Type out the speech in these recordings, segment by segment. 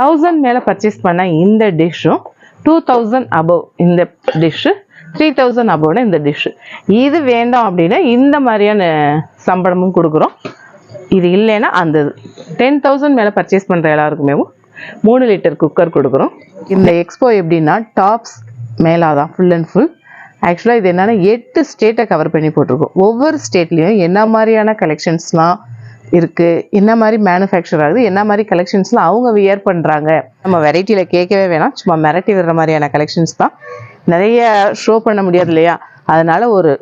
Thousand மேலே purchase பண்ண இந்த டிஷ்ஷும் டூ தௌசண்ட் அபவ் இந்த டிஷ்ஷு த்ரீ தௌசண்ட் அபவ்னா இந்த டிஷ்ஷு இது வேண்டாம் அப்படின்னா இந்த மாதிரியான சம்பளமும் கொடுக்குறோம். இது இல்லைன்னா அந்த டென் தௌசண்ட் மேலே பர்ச்சேஸ் பண்ணுற எல்லாருக்குமே மூணு லிட்டர் குக்கர் கொடுக்குறோம். இந்த எக்ஸ்போ எப்படின்னா டாப்ஸ் மேலாதான் ஃபுல் அண்ட் ஃபுல் ஆக்சுவலாக இது என்னென்னா எட்டு ஸ்டேட்டை கவர் பண்ணி போட்டிருக்கோம். ஒவ்வொரு ஸ்டேட்லேயும் என்ன மாதிரியான கலெக்ஷன்ஸ்லாம் இருக்குது என்ன மாதிரி மேனுஃபேக்சர் ஆகுது என்ன மாதிரி கலெக்ஷன்ஸ்லாம் அவங்க வியர் பண்ணுறாங்க நம்ம வெரைட்டியில் கேட்கவே வேணாம். சும்மா மிரட்டி விடுற மாதிரியான கலெக்ஷன்ஸ் தான். நிறைய ஷோ பண்ண முடியாது இல்லையா? அதனால் ஒரு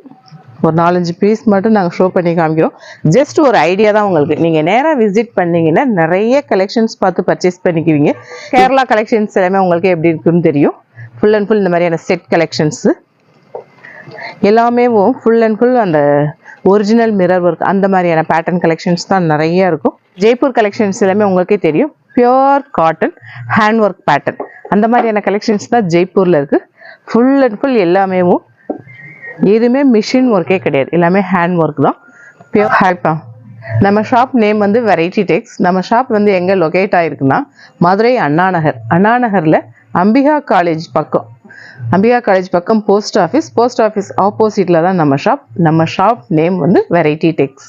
ஒரு நாலஞ்சு பீஸ் மட்டும் நாங்கள் ஷோ பண்ணி காமிக்கிறோம். ஜஸ்ட் ஒரு ஐடியா தான் உங்களுக்கு. நீங்கள் நேராக விசிட் பண்ணீங்கன்னா நிறைய கலெக்ஷன்ஸ் பார்த்து பர்ச்சேஸ் பண்ணிக்குவீங்க. கேரளா கலெக்ஷன்ஸ் எல்லாமே உங்களுக்கு எப்படி இருக்குன்னு தெரியும். ஃபுல் அண்ட் ஃபுல் இந்த மாதிரியான செட் கலெக்ஷன்ஸு எல்லாமே ஃபுல் அண்ட் ஃபுல் அந்த ஒரிஜினல் மிரர் ஒர்க் அந்த மாதிரியான பேட்டர்ன் கலெக்ஷன்ஸ் தான் நிறைய இருக்கும். ஜெய்ப்பூர் கலெக்ஷன்ஸ் எல்லாமே உங்களுக்கே தெரியும். Pure cotton hand work pattern அந்த மாதிரியான கலெக்ஷன்ஸ் தான் ஜெய்ப்பூரில் இருக்குது ஃபுல் அண்ட் ஃபுல் எல்லாமே எதுவுமே மிஷின் ஒர்க்கே கிடையாது. எல்லாமே ஹேண்ட் ஒர்க் தான் பியோர் ஹேப்பா நம்ம ஷாப் நேம் வந்து வெரைட்டி டெக்ஸ் நம்ம ஷாப் வந்து எங்கே லொக்கேட் ஆகிருக்குன்னா மதுரை அண்ணா நகர் அண்ணா நகரில் அம்பிகா காலேஜ் பக்கம். அம்பிகா காலேஜ் பக்கம் போஸ்ட் ஆஃபீஸ் போஸ்ட் ஆஃபீஸ் ஆப்போசிட்டில் தான் நம்ம ஷாப் நம்ம ஷாப் நேம் வந்து வெரைட்டி டெக்ஸ்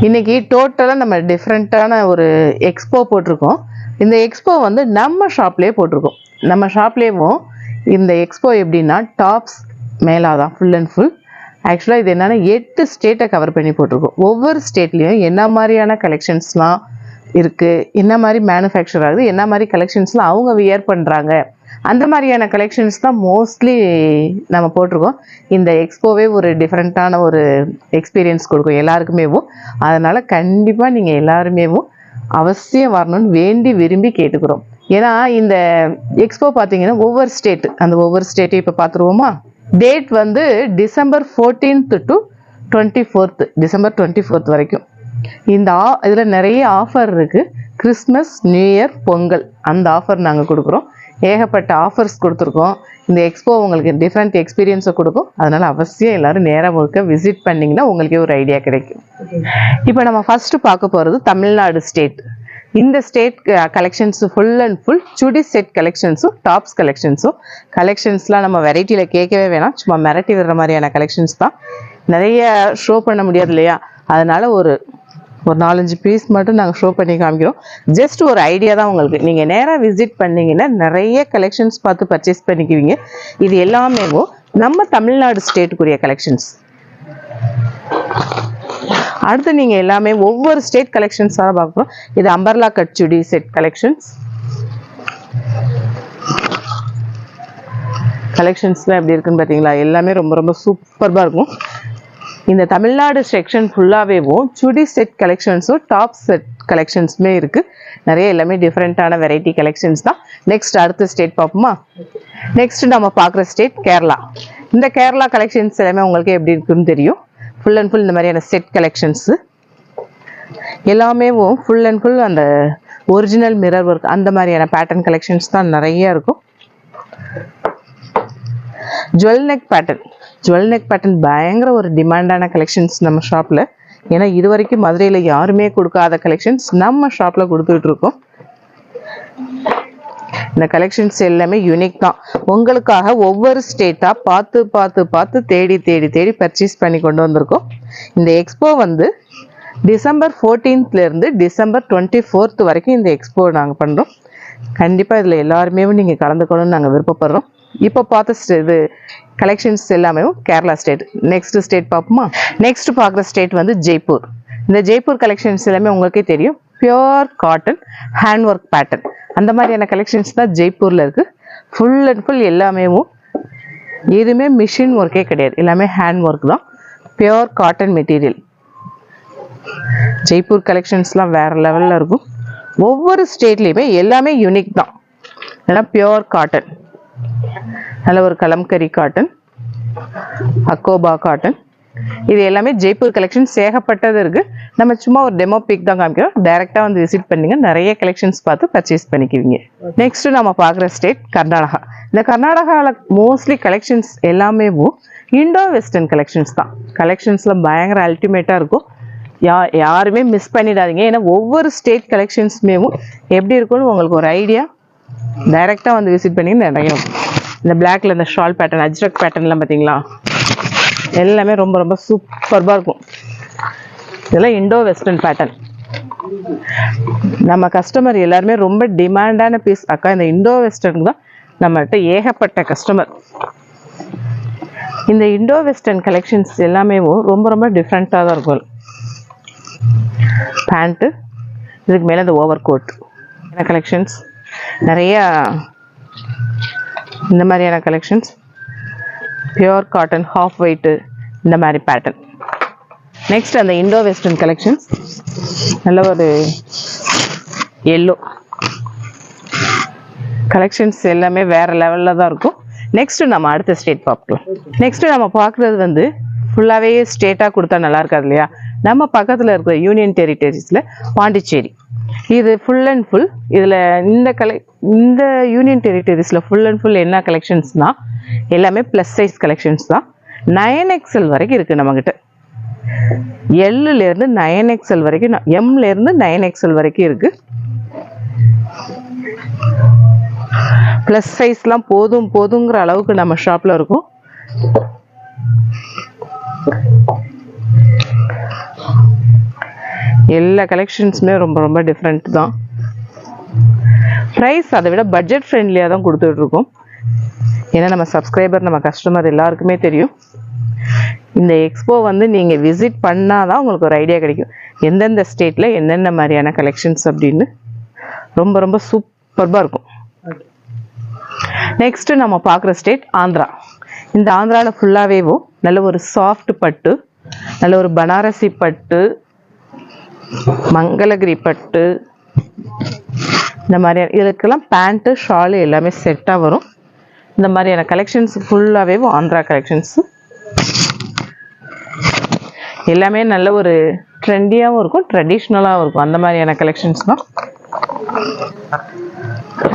இன்றைக்கி டோட்டலாக நம்ம டிஃப்ரெண்ட்டான ஒரு எக்ஸ்போ போட்டிருக்கோம். இந்த எக்ஸ்போ வந்து நம்ம ஷாப்லேயே போட்டிருக்கோம். நம்ம ஷாப்லேயும் இந்த எக்ஸ்போ எப்படின்னா டாப்ஸ் மேலாதான் ஃபுல் அண்ட் ஃபுல் ஆக்சுவலாக இது என்னென்னா எட்டு ஸ்டேட்டை கவர் பண்ணி போட்டிருக்கோம். ஒவ்வொரு ஸ்டேட்லேயும் என்ன மாதிரியான கலெக்ஷன்ஸ்லாம் இருக்குது என்ன மாதிரி மேனுஃபேக்சர் ஆகுது என்ன மாதிரி கலெக்ஷன்ஸ்லாம் அவங்க வியர் பண்ணுறாங்க அந்த மாதிரியான கலெக்ஷன்ஸ் தான் மோஸ்ட்லி நம்ம போட்டிருக்கோம். இந்த எக்ஸ்போவே ஒரு டிஃப்ரெண்ட்டான ஒரு எக்ஸ்பீரியன்ஸ் கொடுக்கும் எல்லாருக்குமேவும் அதனால் கண்டிப்பாக நீங்கள் எல்லாருமேவும் அவசியம் வரணும்னு வேண்டி விரும்பி கேட்டுக்கிறோம். ஏன்னா இந்த எக்ஸ்போ பார்த்தீங்கன்னா ஒவ்வொரு ஸ்டேட் அந்த ஒவ்வொரு ஸ்டேட்டையும் இப்போ பார்த்துருவோமா டேட் வந்து December fourteenth to twenty fourth December twenty fourth வரைக்கும். இந்த ஆ இதில் நிறைய ஆஃபர் இருக்குது கிறிஸ்மஸ் நியூ இயர் பொங்கல் அந்த ஆஃபர் நாங்கள் கொடுக்குறோம். ஏகப்பட்ட ஆஃபர்ஸ் கொடுத்துருக்கோம். இந்த எக்ஸ்போ உங்களுக்கு டிஃப்ரெண்ட் எக்ஸ்பீரியன்ஸை கொடுக்கும். அதனால் அவசியம் எல்லோரும் நேராக ஒருக்க விசிட் பண்ணிங்கன்னா உங்களுக்கே ஒரு ஐடியா கிடைக்கும். இப்போ நம்ம ஃபஸ்ட்டு பார்க்க போகிறது தமிழ்நாடு ஸ்டேட் இந்த state collections full and full chudi set கலெக்ஷன்ஸும் டாப்ஸ் கலெக்ஷன்ஸும் கலெக்ஷன்ஸ்லாம் நம்ம வெரைட்டியில் கேட்கவே வேணாம். சும்மா மிரட்டி விடுற மாதிரியான கலெக்ஷன்ஸ் தான். நிறைய ஷோ பண்ண முடியாது இல்லையா? அதனால் ஒரு ஒரு நாலஞ்சு பீஸ் மட்டும் நாங்கள் ஷோ பண்ணி காமிக்கிறோம். ஜஸ்ட் ஒரு ஐடியா தான் உங்களுக்கு. நீங்கள் நேராக விசிட் பண்ணீங்கன்னா நிறைய கலெக்ஷன்ஸ் பார்த்து பர்ச்சேஸ் பண்ணிக்குவீங்க. இது எல்லாமே நம்ம தமிழ்நாடு ஸ்டேட்டுக்குரிய கலெக்ஷன்ஸ் அடுத்து நீங்கள் எல்லாமே ஒவ்வொரு ஸ்டேட் கலெக்ஷன்ஸாக பார்க்குறோம் இது umbrella cut chudi set collections கலெக்ஷன்ஸ்லாம் எப்படி இருக்குன்னு பார்த்தீங்களா? எல்லாமே ரொம்ப ரொம்ப சூப்பராக இருக்கும். இந்த தமிழ்நாடு செக்ஷன் ஃபுல்லாகவேவும் சுடி செட் கலெக்ஷன்ஸும் டாப் செட் கலெக்ஷன்ஸுமே இருக்குது நிறைய எல்லாமே டிஃப்ரெண்ட்டான வெரைட்டி கலெக்ஷன்ஸ் தான். நெக்ஸ்ட் அடுத்த ஸ்டேட் பார்ப்போமா? நெக்ஸ்ட் நம்ம பார்க்குற ஸ்டேட் கேரளா. இந்த கேரளா கலெக்ஷன்ஸ் எல்லாமே உங்களுக்கு எப்படி இருக்குன்னு தெரியும். ஃபுல் அண்ட் ஃபுல் இந்த மாதிரியான செட் கலெக்ஷன்ஸு எல்லாமே ஃபுல் அண்ட் ஃபுல் அந்த ஒரிஜினல் மிரர் ஒர்க் அந்த மாதிரியான பேட்டர்ன் கலெக்ஷன்ஸ் தான் நிறைய இருக்கும். Jewel neck pattern jewel neck pattern பயங்கர ஒரு டிமாண்டான கலெக்ஷன்ஸ் நம்ம ஷாப்பில் ஏன்னா இது வரைக்கும் மதுரையில் யாருமே கொடுக்காத கலெக்ஷன்ஸ் நம்ம ஷாப்பில் கொடுத்துட்ருக்கோம் இந்த கலெக்ஷன்ஸ் எல்லாமே யூனிக் தான். உங்களுக்காக ஒவ்வொரு ஸ்டேட்டாக பார்த்து பார்த்து பார்த்து தேடி தேடி தேடி பர்ச்சேஸ் பண்ணி கொண்டு வந்திருக்கோம். இந்த எக்ஸ்போ வந்து டிசம்பர் 14th ல இருந்து டிசம்பர் டுவெண்ட்டி ஃபோர்த் வரைக்கும் இந்த எக்ஸ்போ நாங்கள் பண்ணுறோம் கண்டிப்பாக இதில் எல்லாருமே நீங்கள் கலந்துக்கணும்னு நாங்கள் விருப்பப்படுறோம். இப்போ பார்த்த இது கலெக்ஷன்ஸ் எல்லாமே கேரளா ஸ்டேட் நெக்ஸ்ட் ஸ்டேட் பார்ப்போமா? நெக்ஸ்ட் பார்க்குற ஸ்டேட் வந்து ஜெய்ப்பூர் இந்த ஜெய்ப்பூர் கலெக்ஷன்ஸ் எல்லாமே உங்களுக்கே தெரியும். Pure cotton hand work pattern அந்த மாதிரியான கலெக்ஷன்ஸ் தான் ஜெய்ப்பூரில் இருக்குது ஃபுல் அண்ட் ஃபுல் எல்லாமே எதுவுமே மிஷின் ஒர்க்கே கிடையாது. எல்லாமே ஹேண்ட் ஒர்க் தான் பியோர் காட்டன் மெட்டீரியல் ஜெய்ப்பூர் கலெக்ஷன்ஸ்லாம் வேறு லெவலில் இருக்கும். ஒவ்வொரு ஸ்டேட்லேயுமே எல்லாமே யூனிக் தான். ஏன்னா பியோர் காட்டன் நல்ல ஒரு கலம்கரி காட்டன் அக்கோபா காட்டன் இது எல்லாமே ஜெய்ப்பூர் கலெக்ஷன்ஸ் சேகப்பட்டது இருக்குது நம்ம சும்மா ஒரு டெமோ பிக் தான் காமிக்கிறோம். டைரெக்டாக வந்து விசிட் பண்ணிங்க. நிறைய கலெக்ஷன்ஸ் பார்த்து பர்ச்சேஸ் பண்ணிக்குவீங்க. நெக்ஸ்ட் நம்ம பார்க்குற ஸ்டேட் கர்நாடகா. இந்த கர்நாடகாவில் மோஸ்ட்லி கலெக்ஷன்ஸ் எல்லாமே இண்டோ வெஸ்டர்ன் கலெக்ஷன்ஸ் தான். கலெக்ஷன்ஸில் பயங்கர அல்டிமேட்டாக இருக்கும். யா யாருமே மிஸ் பண்ணிடாதீங்க. ஏன்னா ஒவ்வொரு ஸ்டேட் கலெக்ஷன்ஸுமேவும் எப்படி இருக்கும்னு உங்களுக்கு ஒரு ஐடியா டைரெக்டாக வந்து விசிட் பண்ணி நிறைய இந்த பிளாக்ல இந்த ஷால் பேட்டர்ன் அஜ்ரக் பேட்டர்ன்லாம் பார்த்தீங்களா? எல்லாமே ரொம்ப ரொம்ப சூப்பர்பாக இருக்கும். இதெல்லாம் இண்டோ வெஸ்டர்ன் பேட்டர்ன் நம்ம கஸ்டமர் எல்லாருமே ரொம்ப டிமாண்டான பீஸ் அக்கா இந்த இண்டோ வெஸ்டர்ன் தான் நம்மகிட்ட ஏகப்பட்ட கஸ்டமர் இந்த இண்டோ வெஸ்டர்ன் கலெக்ஷன்ஸ் எல்லாமே ரொம்ப ரொம்ப டிஃப்ரெண்ட்டாக தான் இருக்கும். பேண்ட்டு இதுக்கு மேலே இந்த ஓவர் கோட் என்ன கலெக்ஷன்ஸ் நிறையா இந்த மாதிரியான collections pure cotton half white இந்த மாதிரி பேட்டர்ன் நெக்ஸ்ட் அந்த இண்டோ வெஸ்டர்ன் கலெக்ஷன்ஸ் நல்ல ஒரு எல்லோ கலெக்ஷன்ஸ் எல்லாமே வேற லெவலில் தான் இருக்கும். நெக்ஸ்ட் நம்ம அடுத்த ஸ்டேட் பார்க்கலாம். நெக்ஸ்ட் நம்ம பார்க்குறது வந்து ஃபுல்லாகவே ஸ்டேட்டாக கொடுத்தா நல்லா இருக்காது இல்லையா? நம்ம பக்கத்தில் இருக்கிற யூனியன் டெரிட்டரிஸில் பாண்டிச்சேரி இது ஃபுல் அண்ட் ஃபுல் இதில் இந்த கலெக் இந்த யூனியன் டெரிட்டரிஸில் ஃபுல் அண்ட் ஃபுல் என்ன கலெக்ஷன்ஸ்னால் எல்லாமே ப்ளஸ் சைஸ் கலெக்ஷன்ஸ் தான். நயன் எக்ஸல் வரைக்கும் இருக்குது நம்மக்கிட்ட எல்லுலேருந்து நயன் எக்ஸல் வரைக்கும் எம்லேருந்து நயன் எக்ஸல் வரைக்கும் இருக்குது ப்ளஸ் சைஸ்லாம் போதும் போதுங்கிற அளவுக்கு நம்ம ஷாப்பில் இருக்கும். எல்லா கலெக்ஷன்ஸுமே ரொம்ப ரொம்ப டிஃப்ரெண்ட் தான். ப்ரைஸ் அதை விட பட்ஜெட் ஃப்ரெண்ட்லியாக தான் கொடுத்துட்ருக்கோம். ஏன்னா நம்ம சப்ஸ்கிரைபர் நம்ம கஸ்டமர் எல்லாருக்குமே தெரியும். இந்த எக்ஸ்போ வந்து நீங்கள் விசிட் பண்ணால் தான் உங்களுக்கு ஒரு ஐடியா கிடைக்கும். எந்தெந்த ஸ்டேட்டில் என்னென்ன மாதிரியான கலெக்ஷன்ஸ் அப்படின்னு. ரொம்ப ரொம்ப சூப்பர்பாக இருக்கும். நெக்ஸ்ட்டு நம்ம பார்க்குற ஸ்டேட் ஆந்திரா. இந்த ஆந்திராவில் ஃபுல்லாகவேவும் நல்ல ஒரு சாஃப்ட் பட்டு நல்ல ஒரு பனாரசி பட்டு மங்களகிரி பட்டு இந்த மாதிரியான இதுக்கெல்லாம் பேண்ட்டு ஷாலு எல்லாமே செட்டாக வரும். இந்த மாதிரியான கலெக்ஷன்ஸ் ஃபுல்லாகவே ஆந்திரா கலெக்ஷன்ஸு எல்லாமே நல்ல ஒரு ட்ரெண்டியாகவும் இருக்கும் ட்ரெடிஷ்னலாகவும் இருக்கும். அந்த மாதிரியான கலெக்ஷன்ஸ் தான்.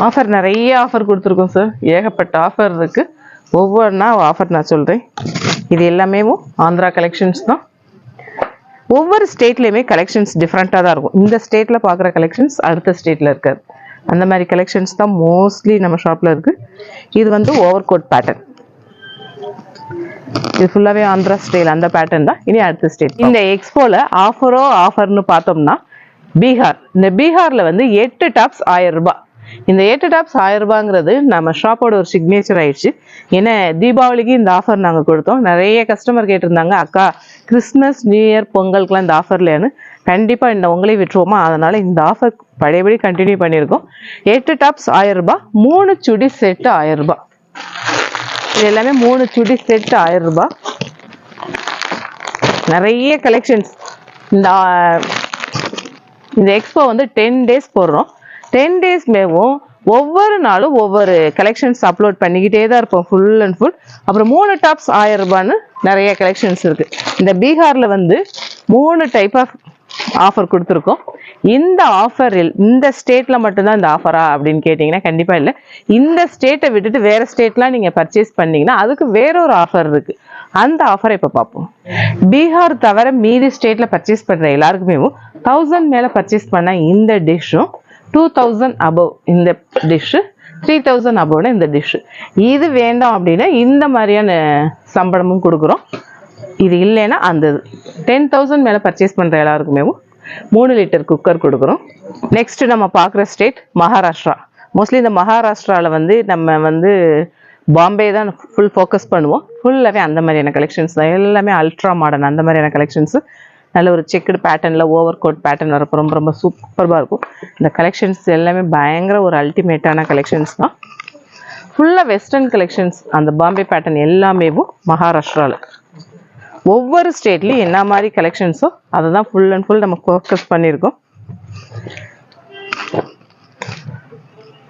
ஆஃபர் நிறைய ஆஃபர் கொடுத்துருக்கோம் சார் ஏகப்பட்ட ஆஃபர் இருக்குது ஒவ்வொன்றா ஆஃபர் நான் சொல்கிறேன் இது எல்லாமே ஆந்திரா கலெக்ஷன்ஸ் தான். ஒவ்வொரு ஸ்டேட்லேயுமே கலெக்ஷன்ஸ் டிஃப்ரெண்ட்டாக தான் இருக்கும். இந்த ஸ்டேட்டில் பார்க்குற கலெக்ஷன்ஸ் அடுத்த ஸ்டேட்டில் இருக்காது அந்த மாதிரி கலெக்ஷன்ஸ் தான் மோஸ்ட்லி நம்ம ஷாப்பில் இருக்குது இது வந்து ஓவர் கோட் பேட்டர்ன் இது ஃபுல்லாகவே ஆந்திரா ஸ்டைல் அந்த பேட்டர்ன் தான். இனி அடுத்த ஸ்டேட் இந்த எக்ஸ்போவில் ஆஃபரோ ஆஃபர்னு பார்த்தோம்னா பீகார். இந்த பீகாரில் வந்து எட்டு டாப்ஸ் ஆயிரம் ரூபாய். இந்த ஏட்டு டாப்ஸ் ஆயிரம் ரூபாங்கிறது நம்ம ஷாப்போட ஒரு சிக்னேச்சர் ஆயிடுச்சு. ஏன்னா தீபாவளிக்கு இந்த ஆஃபர் நாங்கள் கொடுத்தோம். நிறைய கஸ்டமர் கேட்டிருந்தாங்க அக்கா கிறிஸ்மஸ் நியூ இயர் பொங்கலுக்குலாம் இந்த ஆஃபர்லேன்னு கண்டிப்பாக இந்த உங்களே விட்டுருவோமா? அதனால் இந்த ஆஃபர் பழையபடி கண்டினியூ பண்ணியிருக்கோம். எட்டு டாப்ஸ் ஆயிரம் ரூபாய் மூணு சுடி செட்டு ஆயிரம் ரூபாய். இது எல்லாமே மூணு சுடி செட் ஆயிரம் ரூபாய். நிறைய கலெக்ஷன்ஸ் இந்த இந்த எக்ஸ்போ வந்து டென் டேஸ் போடுறோம். டென் டேஸ் மேவும் ஒவ்வொரு நாளும் ஒவ்வொரு கலெக்ஷன்ஸ் அப்லோட் பண்ணிக்கிட்டே தான் இருப்போம் ஃபுல் அண்ட் ஃபுல் அப்புறம் மூணு டாப்ஸ் ஆயிரம் ரூபான்னு நிறைய கலெக்ஷன்ஸ் இருக்குது இந்த பீகாரில் வந்து மூணு டைப் ஆஃப் ஆஃபர் கொடுத்துருக்கோம். இந்த ஆஃபரில் இந்த ஸ்டேட்டில் மட்டும்தான் இந்த ஆஃபரா அப்படின்னு கேட்டிங்கன்னா கண்டிப்பாக இல்லை. இந்த ஸ்டேட்டை விட்டுட்டு வேறு ஸ்டேட்லாம் நீங்கள் பர்ச்சேஸ் பண்ணிங்கன்னா அதுக்கு வேறொரு ஆஃபர் இருக்குது அந்த ஆஃபரை இப்போ பார்ப்போம். பீகார் தவிர மீதி ஸ்டேட்டில் பர்ச்சேஸ் பண்ணுற எல்லாருக்குமே தௌசண்ட் மேலே பர்ச்சேஸ் பண்ண இந்த டிஷ்ஷும் டூ தௌசண்ட் அபவ் இந்த டிஷ்ஷு த்ரீ தௌசண்ட் அபவ்னு இந்த டிஷ்ஷு இது வேண்டாம் அப்படின்னா இந்த மாதிரியான சம்பளமும் கொடுக்குறோம். இது இல்லைன்னா அந்த டென் தௌசண்ட் மேலே பர்ச்சேஸ் பண்ணுற எல்லாருக்குமே மூணு லிட்டர் குக்கர் கொடுக்குறோம். நெக்ஸ்ட் நம்ம பார்க்குற ஸ்டேட் மகாராஷ்டிரா. மோஸ்ட்லி இந்த மகாராஷ்டிராவில் வந்து நம்ம வந்து பாம்பே தான் ஃபுல் ஃபோக்கஸ் பண்ணுவோம். ஃபுல்லாகவே அந்த மாதிரியான கலெக்ஷன்ஸ் தான். எல்லாமே அல்ட்ரா மாடர்ன் அந்த மாதிரியான கலெக்ஷன்ஸு நல்ல ஒரு செக்குடு பேட்டர்னில் ஓவர் கோட் பேட்டர்ன் வரப்போ ரொம்ப ரொம்ப சூப்பராக இருக்கும். இந்த கலெக்ஷன்ஸ் எல்லாமே பயங்கர ஒரு அல்டிமேட்டான கலெக்ஷன்ஸ் தான். ஃபுல்லாக வெஸ்டர்ன் கலெக்ஷன்ஸ் அந்த பாம்பே பேட்டர்ன் எல்லாமே மகாராஷ்டிராவில் ஒவ்வொரு ஸ்டேட்லேயும் என்ன மாதிரி கலெக்ஷன்ஸோ அதை தான் ஃபுல் அண்ட் ஃபுல் நம்ம ஃபோக்கஸ் பண்ணியிருக்கோம்.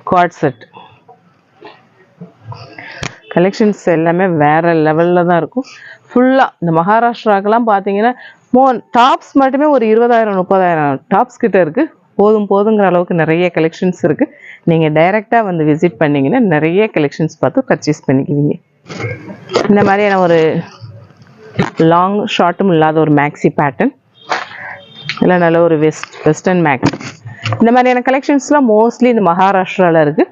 குவாட் செட் கலெக்ஷன்ஸ் எல்லாமே வேறு லெவலில் தான் இருக்கும். ஃபுல்லாக இந்த மகாராஷ்டிராக்கெல்லாம் பார்த்தீங்கன்னா மோ டாப்ஸ் மட்டுமே ஒரு இருபதாயிரம் முப்பதாயிரம் டாப்ஸ் கிட்ட இருக்கு. போதும் போதுங்கிற அளவுக்கு நிறைய கலெக்ஷன்ஸ் இருக்குது நீங்கள் டைரெக்டாக வந்து விசிட் பண்ணிங்கன்னா நிறைய கலெக்ஷன்ஸ் பார்த்து பர்ச்சேஸ் பண்ணிக்குவீங்க. இந்த மாதிரியான ஒரு லாங் ஷார்ட்டும் இல்லாத ஒரு மேக்ஸி பேட்டர்ன் இல்லை நல்ல ஒரு வெஸ்ட் வெஸ்டர்ன் மேக்ஸி இந்த மாதிரியான கலெக்ஷன்ஸ்லாம் மோஸ்ட்லி இந்த மகாராஷ்டிராவில் இருக்குது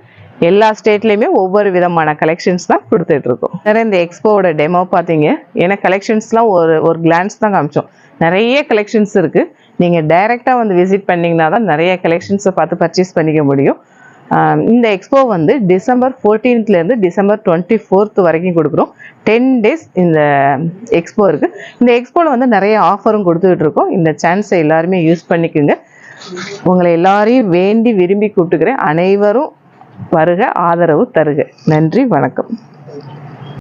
எல்லா ஸ்டேட்லேயுமே ஒவ்வொரு விதமான கலெக்ஷன்ஸ் தான் கொடுத்துட்ருக்கோம். வேறு நிறைய இந்த எக்ஸ்போவோட டெமோ பார்த்தீங்க. ஏன்னா கலெக்ஷன்ஸ்லாம் ஒரு ஒரு கிளான்ஸ் தான் காமிச்சோம். நிறைய கலெக்ஷன்ஸ் இருக்குது நீங்கள் டைரெக்டாக வந்து விசிட் பண்ணிங்கன்னா தான் நிறைய கலெக்ஷன்ஸை பார்த்து பர்ச்சேஸ் பண்ணிக்க முடியும். இந்த எக்ஸ்போ வந்து டிசம்பர் 14th ல இருந்து டிசம்பர் டுவெண்ட்டி ஃபோர்த் வரைக்கும் கொடுக்குறோம். டென் டேஸ் இந்த எக்ஸ்போ இருக்குது இந்த எக்ஸ்போவில் வந்து நிறைய ஆஃபரும் கொடுத்துட்ருக்கோம். இந்த சான்ஸை எல்லாருமே யூஸ் பண்ணிக்கோங்க. உங்களை எல்லாரையும் வேண்டி விரும்பி கூப்பிட்டுக்கிறேன். அனைவரும் வருக ஆதரவு தருக. நன்றி வணக்கம்.